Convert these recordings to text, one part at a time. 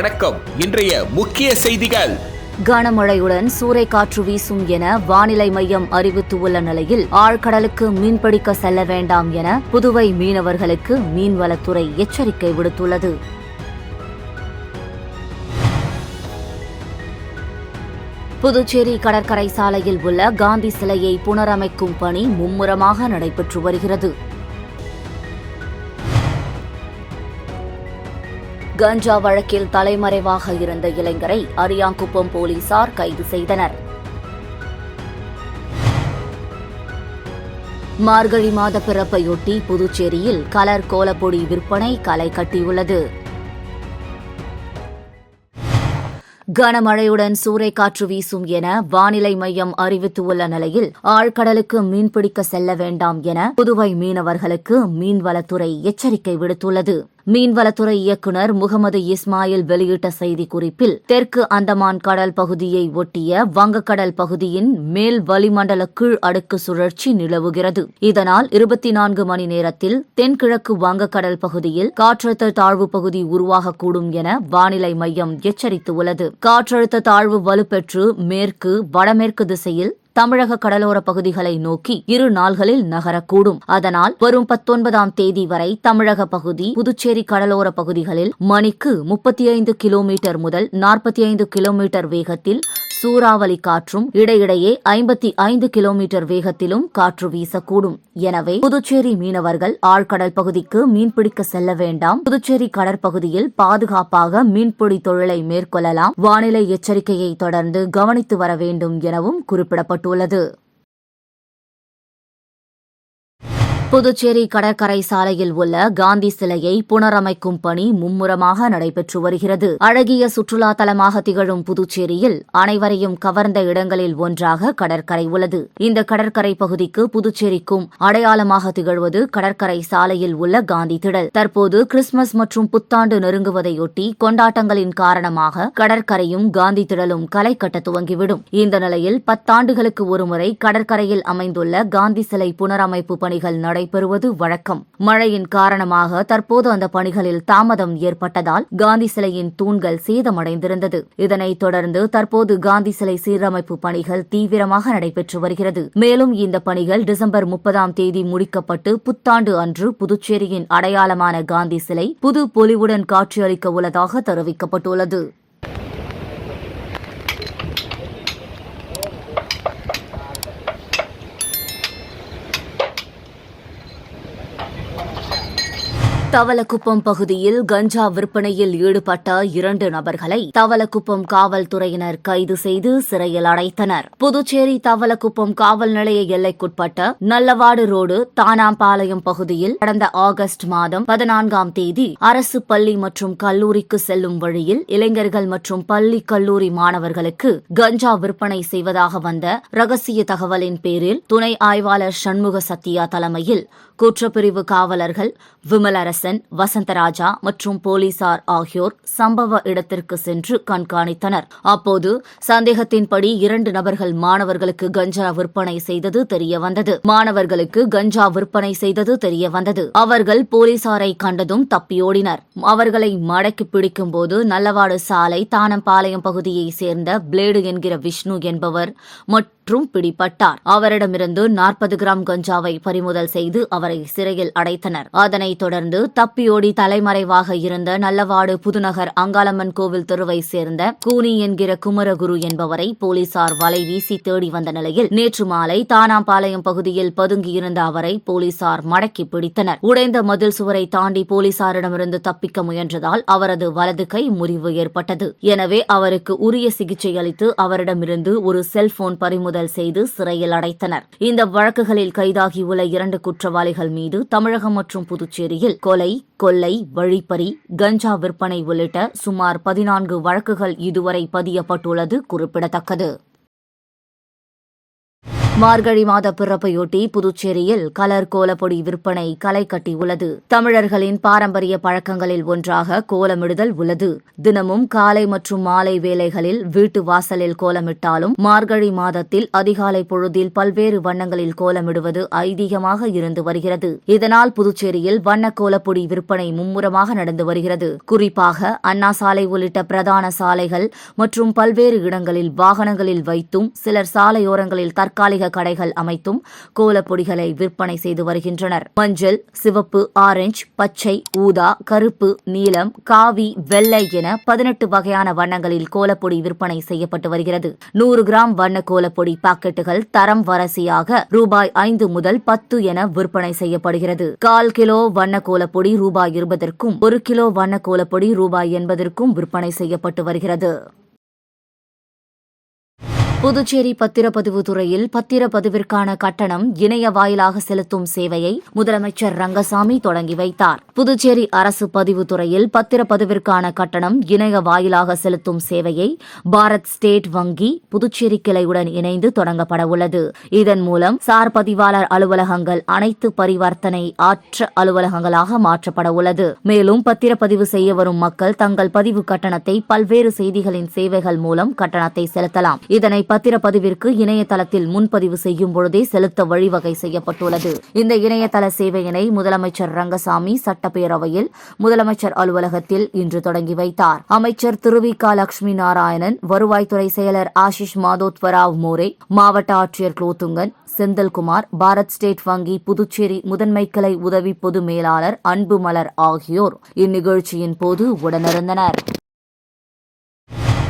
வணக்கம். இன்றைய முக்கிய செய்திகள். கனமழையுடன் சூறைக்காற்று வீசும் என வானிலை மையம் அறிவித்துள்ள நிலையில் ஆழ்கடலுக்கு மீன்பிடிக்க செல்ல வேண்டாம் என புதுவை மீனவர்களுக்கு மீன்வளத்துறை எச்சரிக்கை விடுத்துள்ளது. புதுச்சேரி கடற்கரை சாலையில் உள்ள காந்தி சிலையை புனரமைக்கும் பணி மும்முரமாக நடைபெற்று வருகிறது. கஞ்சா வழக்கில் தலைமறைவாக இருந்த இளைஞரை அரியாங்குப்பம் போலீசார் கைது செய்தனர். மார்கழி மாத பிறப்பையொட்டி புதுச்சேரியில் கலர் கோலப்பொடி விற்பனை களை கட்டியுள்ளது. கனமழையுடன் சூறைக்காற்று வீசும் என வானிலை மையம் அறிவித்துள்ள நிலையில் ஆழ்கடலுக்கு மீன்பிடிக்க செல்ல வேண்டாம் என புதுவை மீனவர்களுக்கு மீன்வளத்துறை எச்சரிக்கை விடுத்துள்ளது. மீன்வளத்துறை இயக்குநர் முகமது இஸ்மாயில் வெளியிட்ட செய்திக்குறிப்பில் தெற்கு அந்தமான் கடல் பகுதியை ஒட்டிய வங்கக்கடல் பகுதியின் மேல் வளிமண்டல கீழ் அடுக்கு சுழற்சி நிலவுகிறது. இதனால் இருபத்தி நான்கு மணி நேரத்தில் தென்கிழக்கு வங்கக்கடல் பகுதியில் காற்றழுத்த தாழ்வு பகுதி உருவாகக்கூடும் என வானிலை மையம் எச்சரித்துள்ளது. காற்றழுத்த தாழ்வு வலுப்பெற்று மேற்கு வடமேற்கு திசையில் தமிழக கடலோர பகுதிகளை நோக்கி இரு நாள்களில் நகரக்கூடும். அதனால் வரும் பத்தொன்பதாம் தேதி வரை தமிழக பகுதி புதுச்சேரி கடலோர பகுதிகளில் மணிக்கு முப்பத்தி ஐந்து கிலோமீட்டர் முதல் நாற்பத்தி ஐந்து கிலோமீட்டர் வேகத்தில் சூறாவளி காற்றும் இடையிடையே ஐம்பத்தி ஐந்து கிலோமீட்டர் வேகத்திலும் காற்று வீசக்கூடும். எனவே புதுச்சேரி மீனவர்கள் ஆழ்கடல் பகுதிக்கு மீன்பிடிக்க செல்ல வேண்டாம். புதுச்சேரி கடற்பகுதியில் பாதுகாப்பாக மீன்பிடி தொழிலை மேற்கொள்ளலாம். வானிலை எச்சரிக்கையை தொடர்ந்து கவனித்து வர வேண்டும் எனவும் குறிப்பிடப்பட்டுள்ளது. புதுச்சேரி கடற்கரை சாலையில் உள்ள காந்தி சிலையை புனரமைக்கும் பணி மும்முரமாக நடைபெற்று வருகிறது. அழகிய சுற்றுலா தலமாக திகழும் புதுச்சேரியில் அனைவரையும் கவர்ந்த இடங்களில் ஒன்றாக கடற்கரை உள்ளது. இந்த கடற்கரை பகுதிக்கு புதுச்சேரிக்கும் அடையாளமாக திகழ்வது கடற்கரை சாலையில் உள்ள காந்தி திடல். தற்போது கிறிஸ்துமஸ் மற்றும் புத்தாண்டு நெருங்குவதையொட்டி கொண்டாட்டங்களின் காரணமாக கடற்கரையும் காந்தி திடலும் களை கட்ட துவங்கிவிடும். இந்த நிலையில் பத்தாண்டுகளுக்கு ஒருமுறை கடற்கரையில் அமைந்துள்ள காந்தி சிலை புனரமைப்பு பணிகள் நடை நடைபெறுவது வழக்கம். மழையின் காரணமாக தற்போது அந்த பணிகளில் தாமதம் ஏற்பட்டதால் காந்தி சிலையின் தூண்கள் சேதமடைந்திருந்தது. இதனைத் தொடர்ந்து தற்போது காந்தி சிலை சீரமைப்பு பணிகள் தீவிரமாக நடைபெற்று வருகிறது. மேலும் இந்த பணிகள் டிசம்பர் முப்பதாம் தேதி முடிக்கப்பட்டு புத்தாண்டு அன்று புதுச்சேரியின் அடையாளமான காந்தி சிலை புது பொலிவுடன் காட்சியளிக்க உள்ளதாக தெரிவிக்கப்பட்டுள்ளது. தவளக்குப்பம் பகுதியில் கஞ்சா விற்பனையில் ஈடுபட்ட இரண்டு நபர்களை தவளக்குப்பம் காவல்துறையினர் கைது செய்து சிறையில் அடைத்தனர். புதுச்சேரி தவளக்குப்பம் காவல் நிலைய எல்லைக்குட்பட்ட நல்லவாடு ரோடு தானாம்பாளையம் பகுதியில் கடந்த ஆகஸ்ட் மாதம் பதினான்காம் தேதி அரசு பள்ளி மற்றும் கல்லூரிக்கு செல்லும் வழியில் இளைஞர்கள் மற்றும் பள்ளி கல்லூரி மாணவர்களுக்கு கஞ்சா விற்பனை செய்வதாக வந்த ரகசிய தகவலின் பேரில் துணை ஆய்வாளர் சண்முக சத்யா தலைமையில் குற்றப்பிரிவு காவலர்கள் விமலரசன் வசந்தராஜா மற்றும் போலீசார் ஆகியோர் சம்பவ இடத்திற்கு சென்று கண்காணித்தனர். அப்போது சந்தேகத்தின்படி இரண்டு நபர்கள் மாணவர்களுக்கு கஞ்சா விற்பனை செய்தது தெரியவந்தது. மாணவர்களுக்கு கஞ்சா விற்பனை செய்தது தெரியவந்தது. அவர்கள் போலீசாரை கண்டதும் தப்பியோடினர். அவர்களை மடக்கி பிடிக்கும்போது நல்லவாடு சாலை தானம்பாளையம் பகுதியைச் சேர்ந்த பிளேடு என்கிற விஷ்ணு என்பவர் மற்றும் பிடிபட்டார். அவரிடமிருந்து நாற்பது கிராம் கஞ்சாவை பறிமுதல் செய்து அவரை சிறையில் அடைத்தனர். அதனைத் தொடர்ந்து தப்பியோடி தலைமறைவாக இருந்த நல்லவாடு புதுநகர் அங்காளம்மன் கோவில் தெருவை சேர்ந்த கூனி என்கிற குமரகுரு என்பவரை போலீசார் வலை வீசி தேடி வந்த நிலையில் நேற்று மாலை தானாம்பாளையம் பகுதியில் பதுங்கியிருந்த அவரை போலீசார் மடக்கி பிடித்தனர். உடைந்த மதில் சுவரை தாண்டி போலீசாரிடமிருந்து தப்பிக்க முயன்றதால் அவரது வலது கை முறிவு ஏற்பட்டது. எனவே அவருக்கு உரிய சிகிச்சை அளித்து அவரிடமிருந்து ஒரு செல்போன் பறிமுதல் செய்து சிறையில் அடைத்தனர். இந்த வழக்குகளில் கைதாகியுள்ள இரண்டு குற்றவாளிகள் மீது தமிழகம் மற்றும் புதுச்சேரியில் கொலை கொள்ளை வழிப்பறி கஞ்சா விற்பனை உள்ளிட்ட சுமார் பதினான்கு வழக்குகள் இதுவரை பதியப்பட்டுள்ளது குறிப்பிடத்தக்கது. மார்கழி மாத பிறப்பையொட்டி புதுச்சேரியில் கலர் கோலப்பொடி விற்பனை களை கட்டியுள்ளது தமிழர்களின் பாரம்பரிய பழக்கங்களில் ஒன்றாக கோலமிடுதல் உள்ளது. தினமும் காலை மற்றும் மாலை வேளைகளில் வீட்டு வாசலில் கோலமிட்டாலும் மார்கழி மாதத்தில் அதிகாலை பொழுதில் பல்வேறு வண்ணங்களில் கோலமிடுவது ஐதீகமாக இருந்து வருகிறது. இதனால் புதுச்சேரியில் வண்ண கோலப்பொடி விற்பனை மும்முரமாக நடந்து வருகிறது. குறிப்பாக அண்ணா சாலை உள்ளிட்ட பிரதான சாலைகள் மற்றும் பல்வேறு இடங்களில் வாகனங்களில் வைத்தும் சிலர் சாலையோரங்களில் தற்காலிக கடைகள் அமைத்தும் கோலப்பொடிகளை விற்பனை செய்து வருகின்றனர். மஞ்சள் சிவப்பு ஆரஞ்சு பச்சை ஊதா கருப்பு நீலம் காவி வெள்ளை என பதினெட்டு வகையான வண்ணங்களில் கோலப்பொடி விற்பனை செய்யப்பட்டு வருகிறது. நூறு கிராம் வண்ண கோலப்பொடி பாக்கெட்டுகள் தரம் வரிசையாக ரூபாய் ஐந்து முதல் பத்து என விற்பனை செய்யப்படுகிறது. கால் கிலோ வண்ண கோலப்பொடி ரூபாய் இருபதற்கும் ஒரு கிலோ வண்ண கோலப்பொடி ரூபாய் எண்பதற்கும் விற்பனை செய்யப்பட்டு வருகிறது. புதுச்சேரி பத்திரப்பதிவு துறையில் பத்திரப்பதிவிற்கான கட்டணம் இணைய வாயிலாக செலுத்தும் சேவையை முதலமைச்சர் ரங்கசாமி தொடங்கி வைத்தார். புதுச்சேரி அரசு பதிவு துறையில் பத்திரப்பதிவிற்கான கட்டணம் இணைய வாயிலாக செலுத்தும் சேவையை பாரத் ஸ்டேட் வங்கி புதுச்சேரி கிளையுடன் இணைந்து தொடங்கப்பட உள்ளது. இதன் மூலம் சார் பதிவாளர் அலுவலகங்கள் அனைத்து பரிவர்த்தனை ஆற்ற அலுவலகங்களாக மாற்றப்பட உள்ளது. மேலும் பத்திரப்பதிவு செய்ய வரும் மக்கள் தங்கள் பதிவு கட்டணத்தை பல்வேறு செய்திகளின் சேவைகள் மூலம் கட்டணத்தை செலுத்தலாம். இதனை பத்திரப்பதிவிற்கு இணையதளத்தில் முன்பதிவு செய்யும் பொழுதே செலுத்த வழிவகை செய்யப்பட்டுள்ளது. இந்த இணையதள சேவையினை முதலமைச்சர் ரங்கசாமி சட்டப்பேரவையில் முதலமைச்சர் அலுவலகத்தில் இன்று தொடங்கி வைத்தார். அமைச்சர் திருவிகா லட்சுமி நாராயணன் வருவாய்த்துறை செயலர் ஆஷிஷ் மாதோத்வராவ் மோரே மாவட்ட ஆட்சியர் குலோத்துங்கன் செந்தில்குமார் பாரத் ஸ்டேட் வங்கி புதுச்சேரி முதன்மை கிளை உதவி பொது மேலாளர் அன்புமலர் ஆகியோர் இந்நிகழ்ச்சியின் போது உடனிருந்தனர்.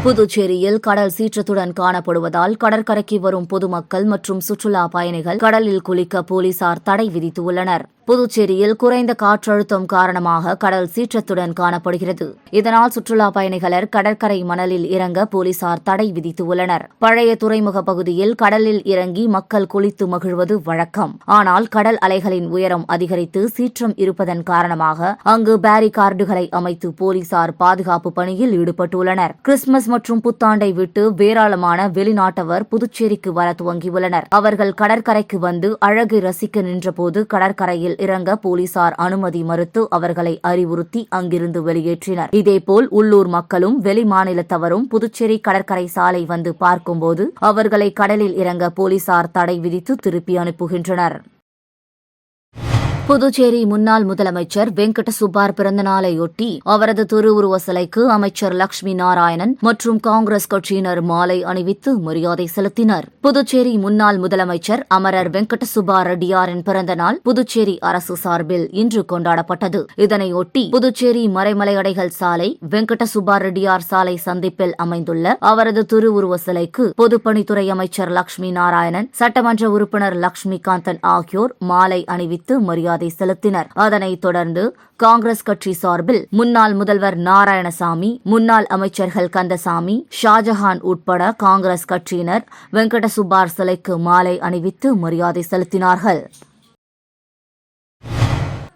புதுச்சேரியில் கடல் சீற்றத்துடன் காணப்படுவதால் கடற்கரைக்கு வரும் பொதுமக்கள் மற்றும் சுற்றுலா பயணிகள் கடலில் குளிக்க போலீசார் தடை விதித்துள்ளனர். புதுச்சேரியில் குறைந்த காற்றழுத்தம் காரணமாக கடல் சீற்றத்துடன் காணப்படுகிறது. இதனால் சுற்றுலா பயணிகளர் கடற்கரை மணலில் இறங்க போலீசார் தடை விதித்துள்ளனர். பழைய துறைமுக பகுதியில் கடலில் இறங்கி மக்கள் குளித்து மகிழ்வது வழக்கம். ஆனால் கடல் அலைகளின் உயரம் அதிகரித்து சீற்றம் இருப்பதன் காரணமாக அங்கு பேரிகார்டுகளை அமைத்து போலீசார் பாதுகாப்பு பணியில் ஈடுபட்டுள்ளனர். கிறிஸ்துமஸ் மற்றும் புத்தாண்டை விட்டு ஏராளமான வெளிநாட்டவர் புதுச்சேரிக்கு வர துவங்கியுள்ளனர். அவர்கள் கடற்கரைக்கு வந்து அழகு ரசிக்க நின்றபோது கடற்கரையில் இறங்க போலீசார் அனுமதி மறுத்து அவர்களை அறிவுறுத்தி அங்கிருந்து வெளியேற்றினர். இதேபோல் உள்ளூர் மக்களும் வெளி மாநிலத்தவரும் புதுச்சேரி கடற்கரை சாலை வந்து பார்க்கும்போது அவர்களை கடலில் இறங்க போலீசார் தடை விதித்து திருப்பி அனுப்புகின்றனர். புதுச்சேரி முன்னாள் முதலமைச்சர் வெங்கட சுப்பார் பிறந்தநாளையொட்டி அவரது திருவுருவ சிலைக்கு அமைச்சர் லட்சுமி நாராயணன் மற்றும் காங்கிரஸ் கட்சியினர் மாலை அணிவித்து மரியாதை செலுத்தினர். புதுச்சேரி முன்னாள் முதலமைச்சர் அமரர் வெங்கட சுப்பா ரெட்டியாரின் பிறந்தநாள் புதுச்சேரி அரசு சார்பில் இன்று கொண்டாடப்பட்டது. இதனையொட்டி புதுச்சேரி மறைமலையடைகள் சாலை வெங்கட சுப்பா ரெட்டியார் சாலை சந்திப்பில் அமைந்துள்ள அவரது திருவுருவ சிலைக்கு பொதுப்பணித்துறை அமைச்சர் லட்சுமி நாராயணன் சட்டமன்ற உறுப்பினர் லட்சுமிகாந்தன் ஆகியோர் மாலை அணிவித்து மரியாதை மரியாதை செலுத்தினர். அதனைத் தொடர்ந்து காங்கிரஸ் கட்சி சார்பில் முன்னாள் முதல்வர் நாராயணசாமி முன்னாள் அமைச்சர்கள் கந்தசாமி ஷாஜஹான் உட்பட காங்கிரஸ் கட்சியினர் வெங்கட சுப்பார் சிலைக்கு மாலை அணிவித்து மரியாதை செலுத்தினார்கள்.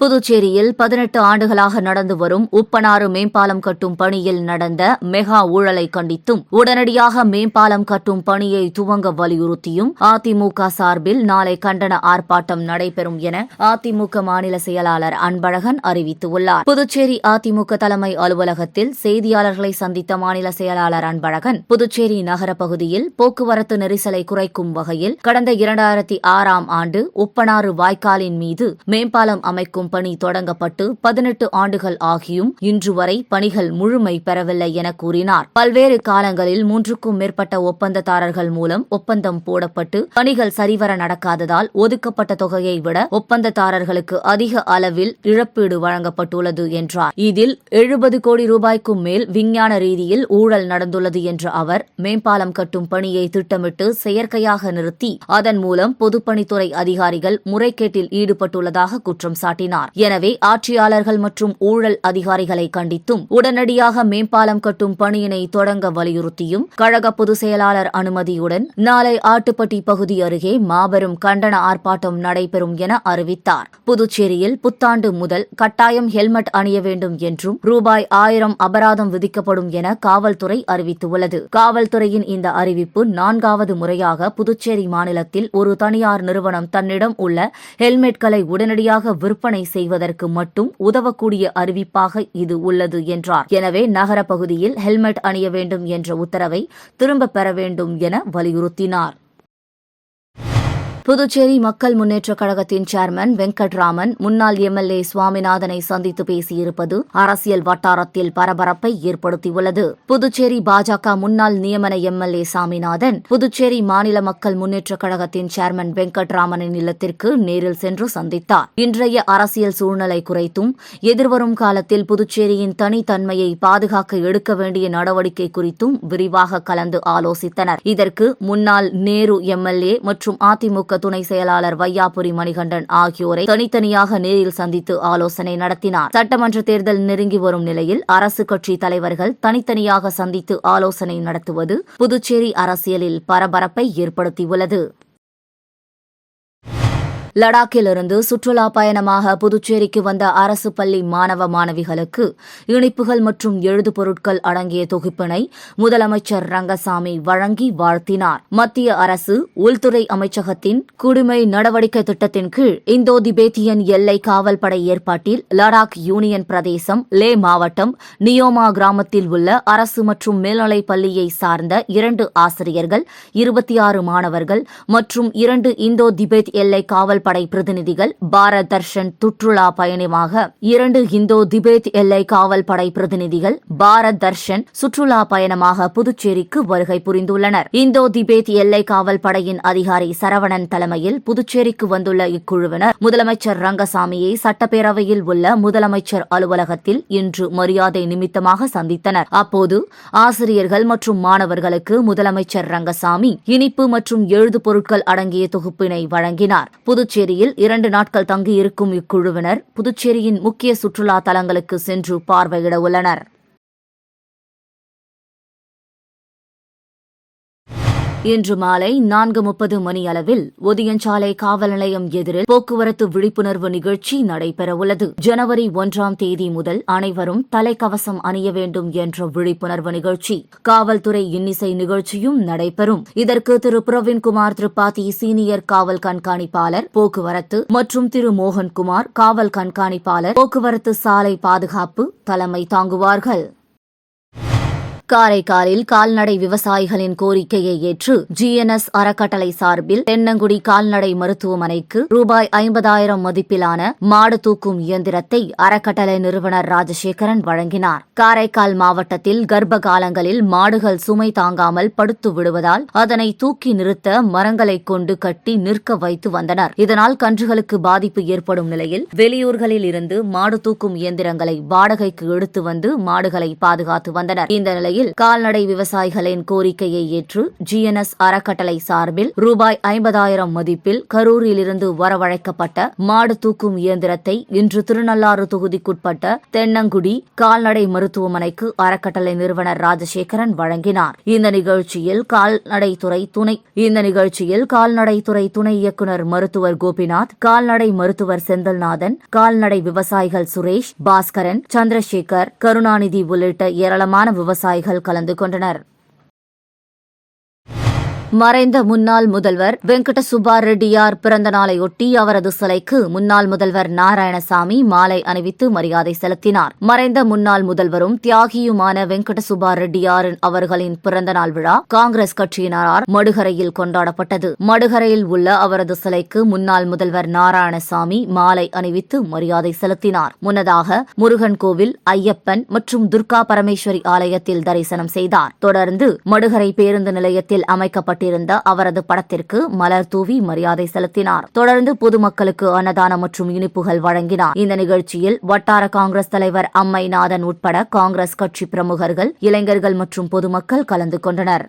புதுச்சேரியில் பதினெட்டு ஆண்டுகளாக நடந்து வரும் உப்பனாறு மேம்பாலம் கட்டும் பணியில் நடந்த மெகா ஊழலை கண்டித்தும் உடனடியாக மேம்பாலம் கட்டும் பணியை துவங்க வலியுறுத்தியும் அதிமுக சார்பில் நாளை கண்டன ஆர்ப்பாட்டம் நடைபெறும் என அதிமுக மாநில செயலாளர் அன்பழகன் அறிவித்துள்ளார். புதுச்சேரி அதிமுக தலைமை அலுவலகத்தில் செய்தியாளர்களை சந்தித்த மாநில செயலாளர் அன்பழகன் புதுச்சேரி நகர பகுதியில் போக்குவரத்து நெரிசலை குறைக்கும் வகையில் கடந்த இரண்டாயிரத்தி ஆறாம் ஆண்டு உப்பனாறு வாய்க்காலின் மீது மேம்பாலம் அமைக்கும் அமைக்கும் பணி தொடங்கப்பட்டு பதினெட்டு ஆண்டுகள் ஆகியும் இன்று வரை பணிகள் முழுமை பெறவில்லை என கூறினார். பல்வேறு காலங்களில் மூன்றுக்கும் மேற்பட்ட ஒப்பந்ததாரர்கள் மூலம் ஒப்பந்தம் போடப்பட்டு பணிகள் சரிவர நடக்காததால் ஒதுக்கப்பட்ட தொகையை விட ஒப்பந்ததாரர்களுக்கு அதிக அளவில் இழப்பீடு வழங்கப்பட்டுள்ளது என்றார். இதில் எழுபது கோடி ரூபாய்க்கும் மேல் விஞ்ஞான ரீதியில் ஊழல் நடந்துள்ளது என்ற அவர் மேம்பாலம் கட்டும் பணியை திட்டமிட்டு செயற்கையாக நிறுத்தி அதன் மூலம் பொதுப்பணித்துறை அதிகாரிகள் முறைகேட்டில் ஈடுபட்டுள்ளதாக குற்றம் சாட்டினார். கூறினார். எனவே ஆட்சியாளர்கள் மற்றும் ஊழல் அதிகாரிகளை கண்டித்தும் உடனடியாக மேம்பாலம் கட்டும் பணியினை தொடங்க வலியுறுத்தியும் கழக பொதுச் செயலாளர் அனுமதியுடன் நாளை ஆட்டுப்பட்டி பகுதி அருகே மாபெரும் கண்டன ஆர்ப்பாட்டம் நடைபெறும் என அறிவித்தார். புதுச்சேரியில் புத்தாண்டு முதல் கட்டாயம் ஹெல்மெட் அணிய வேண்டும் என்றும் ரூபாய் ஆயிரம் அபராதம் விதிக்கப்படும் என காவல்துறை அறிவித்துள்ளது. காவல்துறையின் இந்த அறிவிப்பு நான்காவது முறையாக புதுச்சேரி மாநிலத்தில் ஒரு தனியார் நிறுவனம் தன்னிடம் உள்ள ஹெல்மெட்களை உடனடியாக விற்பனை செய்வதற்கு மட்டும் உதவக்கூடிய அறிவிப்பாக இது உள்ளது என்றார். எனவே நகர பகுதியில் ஹெல்மெட் அணிய வேண்டும் என்ற உத்தரவை திரும்பப் பெற வேண்டும் என வலியுறுத்தினார். புதுச்சேரி மக்கள் முன்னேற்றக் கழகத்தின் சேர்மன் வெங்கட்ராமன் முன்னாள் எம்எல்ஏ சுவாமிநாதனை சந்தித்து பேசியிருப்பது அரசியல் வட்டாரத்தில் பரபரப்பை ஏற்படுத்தியுள்ளது. புதுச்சேரி பாஜக முன்னாள் நியமன எம்எல்ஏ சாமிநாதன் புதுச்சேரி மாநில மக்கள் முன்னேற்றக் கழகத்தின் சேர்மன் வெங்கட்ராமனின் இல்லத்திற்கு நேரில் சென்று சந்தித்தார். இன்றைய அரசியல் சூழ்நிலை குறைத்தும் எதிர்வரும் காலத்தில் புதுச்சேரியின் தனித்தன்மையை பாதுகாக்க எடுக்க வேண்டிய நடவடிக்கை குறித்தும் விரிவாக கலந்து ஆலோசித்தனர். இதற்கு முன்னாள் நேரு எம்எல்ஏ மற்றும் அதிமுக துணை செயலாளர் வையாபுரி மணிகண்டன் ஆகியோரை தனித்தனியாக நேரில் சந்தித்து ஆலோசனை நடத்தினார். சட்டமன்ற தேர்தல் நெருங்கி வரும் நிலையில் அரசு கட்சி தலைவர்கள் தனித்தனியாக சந்தித்து ஆலோசனை நடத்துவது புதுச்சேரி அரசியலில் பரபரப்பை ஏற்படுத்தியுள்ளது. லடாக்கிலிருந்து சுற்றுலா பயணமாக புதுச்சேரிக்கு வந்த அரசு பள்ளி மாணவ மாணவிகளுக்கு இனிப்புகள் மற்றும் எழுது பொருட்கள் அடங்கிய தொகுப்பினை முதலமைச்சர் ரங்கசாமி வழங்கி வாழ்த்தினார். மத்திய அரசு உள்துறை அமைச்சகத்தின் குடிமை நடவடிக்கை திட்டத்தின் கீழ் இந்தோ திபேத்தியன் எல்லை காவல்படை ஏற்பாட்டில் லடாக் யூனியன் பிரதேசம் லே மாவட்டம் நியோமா கிராமத்தில் உள்ள அரசு மற்றும் மேல்நிலைப் பள்ளியை சார்ந்த இரண்டு ஆசிரியர்கள் இருபத்தி ஆறு மாணவர்கள் மற்றும் இரண்டு இந்தோ திபேத் எல்லை காவல் கடற்படை பிரதிநிதிகள் பாரத் தர்ஷன் சுற்றுலா பயணமாக இரண்டு இந்தோ திபேத் எல்லை காவல் படை பிரதிநிதிகள் பாரத் தர்ஷன் சுற்றுலா பயணமாக புதுச்சேரிக்கு வருகை புரிந்துள்ளனர். இந்தோ திபேத் எல்லை காவல் படையின் அதிகாரி சரவணன் தலைமையில் புதுச்சேரிக்கு வந்துள்ள இக்குழுவினர் முதலமைச்சர் ரங்கசாமியை சட்டப்பேரவையில் உள்ள முதலமைச்சர் அலுவலகத்தில் இன்று மரியாதை நிமித்தமாக சந்தித்தனர். அப்போது ஆசிரியர்கள் மற்றும் மாணவர்களுக்கு முதலமைச்சர் ரங்கசாமி இனிப்பு மற்றும் எழுது பொருட்கள் அடங்கிய தொகுப்பினை வழங்கினார். புதுச்சேரியில் இரண்டு நாட்கள் தங்கியிருக்கும் இக்குழுவினர் புதுச்சேரியின் முக்கிய சுற்றுலா தலங்களுக்கு சென்று பார்வையிட உள்ளனர். இன்று மாலை நான்கு முப்பது மணி அளவில் ஒதியஞ்சாலை காவல் நிலையம் எதிரில் போக்குவரத்து விழிப்புணர்வு நிகழ்ச்சி நடைபெறவுள்ளது. ஜனவரி ஒன்றாம் தேதி முதல் அனைவரும் தலைக்கவசம் அணிய வேண்டும் என்ற விழிப்புணர்வு நிகழ்ச்சி காவல்துறை இன்னிசை நிகழ்ச்சியும் நடைபெறும். இதற்கு திரு. பிரவீன்குமார் திரிபாதி சீனியர் காவல் கண்காணிப்பாளர் போக்குவரத்து மற்றும் திரு. மோகன்குமார் காவல் கண்காணிப்பாளர் போக்குவரத்து சாலை பாதுகாப்பு தலைமை தாங்குவார்கள். காரைக்காலில் கால்நடை விவசாயிகளின் கோரிக்கையை ஏற்று ஜிஎன்எஸ் அறக்கட்டளை சார்பில் தென்னங்குடி கால்நடை மருத்துவமனைக்கு ரூபாய் ஐம்பதாயிரம் மதிப்பிலான மாடு தூக்கும் இயந்திரத்தை அறக்கட்டளை நிறுவனர் ராஜசேகரன் வழங்கினார். காரைக்கால் மாவட்டத்தில் கர்ப்ப காலங்களில் மாடுகள் சுமை தாங்காமல் படுத்து விடுவதால் அதனை தூக்கி நிறுத்த மரங்களை கொண்டு கட்டி நிற்க வைத்து வந்தனர். இதனால் கன்றுகளுக்கு பாதிப்பு ஏற்படும் நிலையில் வெளியூர்களில் இருந்து மாடு தூக்கும் இயந்திரங்களை வாடகைக்கு எடுத்து வந்து மாடுகளை பாதுகாத்து வந்தனர். இந்த நிலையில் கால்நடை விவசாயிகளின் கோரிக்கையை ஏற்று ஜிஎன்எஸ் அறக்கட்டளை சார்பில் ரூபாய் ஐம்பதாயிரம் மதிப்பில் கரூரிலிருந்து வரவழைக்கப்பட்ட மாடு தூக்கும் இயந்திரத்தை இன்று திருநள்ளாறு தொகுதிக்குட்பட்ட தென்னங்குடி கால்நடை மருத்துவமனைக்கு அறக்கட்டளை நிறுவனர் ராஜசேகரன் வழங்கினார். இந்த நிகழ்ச்சியில் கால்நடைத்துறை துணை இந்த நிகழ்ச்சியில் கால்நடைத்துறை துணை இயக்குநர் மருத்துவர் கோபிநாத் கால்நடை மருத்துவர் செந்தல்நாதன் கால்நடை விவசாயிகள் சுரேஷ் பாஸ்கரன் சந்திரசேகர் கருணாநிதி உள்ளிட்ட ஏராளமான விவசாயிகள் கலந்து கொண்டனர். மறைந்த முன்னாள் முதல்வர் வெங்கட சுப்பா ரெட்டியார் பிறந்த நாளையொட்டி அவரது சிலைக்கு முன்னாள் முதல்வர் நாராயணசாமி மாலை அணிவித்து மரியாதை செலுத்தினார். மறைந்த முன்னாள் முதல்வரும் தியாகியுமான வெங்கட சுப்பா ரெட்டியாரின் அவர்களின் பிறந்தநாள் விழா காங்கிரஸ் கட்சியினரால் மடுகரையில் கொண்டாடப்பட்டது. மடுகரையில் உள்ள அவரது சிலைக்கு முன்னாள் முதல்வர் நாராயணசாமி மாலை அணிவித்து மரியாதை செலுத்தினார். முன்னதாக முருகன் கோவில் ஐயப்பன் மற்றும் துர்கா பரமேஸ்வரி ஆலயத்தில் தரிசனம் செய்தார். தொடர்ந்து மடுகரை பேருந்து நிலையத்தில் அமைக்கப்பட்ட காட்டியிருந்த அவரது படத்திற்கு மலர் தூவி மரியாதை செலுத்தினார். தொடர்ந்து பொதுமக்களுக்கு அன்னதானம் மற்றும் இனிப்புகள் வழங்கினார். இந்த நிகழ்ச்சியில் வட்டார காங்கிரஸ் தலைவர் அம்மைநாதன் உட்பட காங்கிரஸ் கட்சி பிரமுகர்கள் இளைஞர்கள் மற்றும் பொதுமக்கள் கலந்து கொண்டனர்.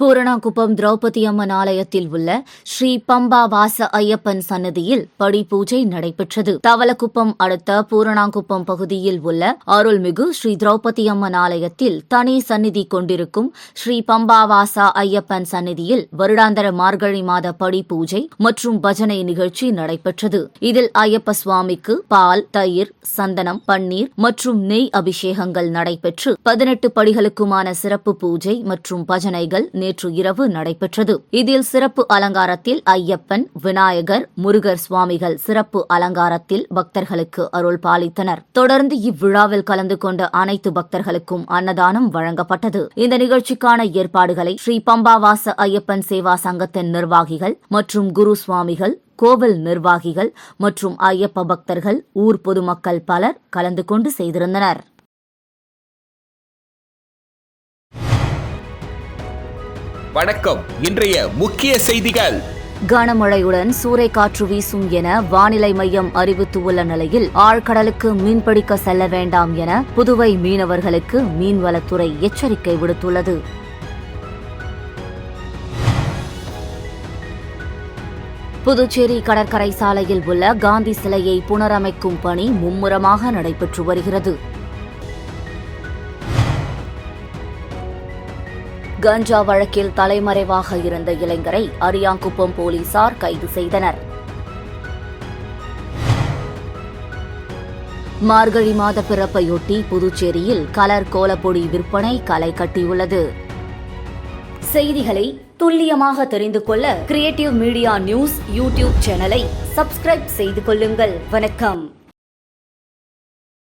பூரணாகுப்பம் திரௌபதி அம்மன் ஆலயத்தில் உள்ள ஸ்ரீ பம்பா வாச ஐயப்பன் சன்னதியில் படி பூஜை நடைபெற்றது. தவளக்குப்பம் அடுத்த பூரணாங்குப்பம் பகுதியில் உள்ள அருள்மிகு ஸ்ரீ திரௌபதி அம்மன் ஆலயத்தில் தனி சந்நிதி கொண்டிருக்கும் ஸ்ரீ பம்பாவாசா ஐயப்பன் சந்நிதியில் வருடாந்தர மார்கழி மாத படி பூஜை மற்றும் பஜனை நிகழ்ச்சி நடைபெற்றது. இதில் ஐயப்ப சுவாமிக்கு பால் தயிர் சந்தனம் பன்னீர் மற்றும் நெய் அபிஷேகங்கள் நடைபெற்று பதினெட்டு படிகளுக்குமான சிறப்பு பூஜை மற்றும் பஜனைகள் நேற்று இரவு நடைபெற்றது. இதில் சிறப்பு அலங்காரத்தில் ஐயப்பன் விநாயகர் முருகர் சுவாமிகள் சிறப்பு அலங்காரத்தில் பக்தர்களுக்கு அருள் பாலித்தனர். தொடர்ந்து இவ்விழாவில் கலந்து கொண்ட அனைத்து பக்தர்களுக்கும் அன்னதானம் வழங்கப்பட்டது. இந்த நிகழ்ச்சிக்கான ஏற்பாடுகளை ஸ்ரீ பம்பாவாச ஐயப்பன் சேவா சங்கத்தின் நிர்வாகிகள் மற்றும் குரு சுவாமிகள் கோவில் நிர்வாகிகள் மற்றும் ஐயப்ப பக்தர்கள் ஊர் பொதுமக்கள் பலர் கலந்து கொண்டு செய்திருந்தனர். வணக்கம். இன்றைய முக்கிய செய்திகள். கனமழையுடன் சூறைக்காற்று வீசும் என வானிலை மையம் அறிவித்துள்ள நிலையில் ஆழ்கடலுக்கு மீன்பிடிக்க செல்ல வேண்டாம் என புதுவை மீனவர்களுக்கு மீன்வளத்துறை எச்சரிக்கை விடுத்துள்ளது. புதுச்சேரி கடற்கரை சாலையில் உள்ள காந்தி சிலையை புனரமைக்கும் பணி மும்முரமாக நடைபெற்று வருகிறது. கஞ்சா வழக்கில் தலைமறைவாக இருந்த இளைஞரை அரியாங்குப்பம் போலீசார் கைது செய்தனர். மார்கழி மாத பிறப்பையொட்டி புதுச்சேரியில் கலர் கோலப்பொடி விற்பனை களை கட்டியுள்ளது. செய்திகளை துல்லியமாக தெரிந்து கொள்ள கிரியேட்டிவ் மீடியா நியூஸ் யூடியூப் சேனலை சப்ஸ்கிரைப் செய்து கொள்ளுங்கள். வணக்கம்.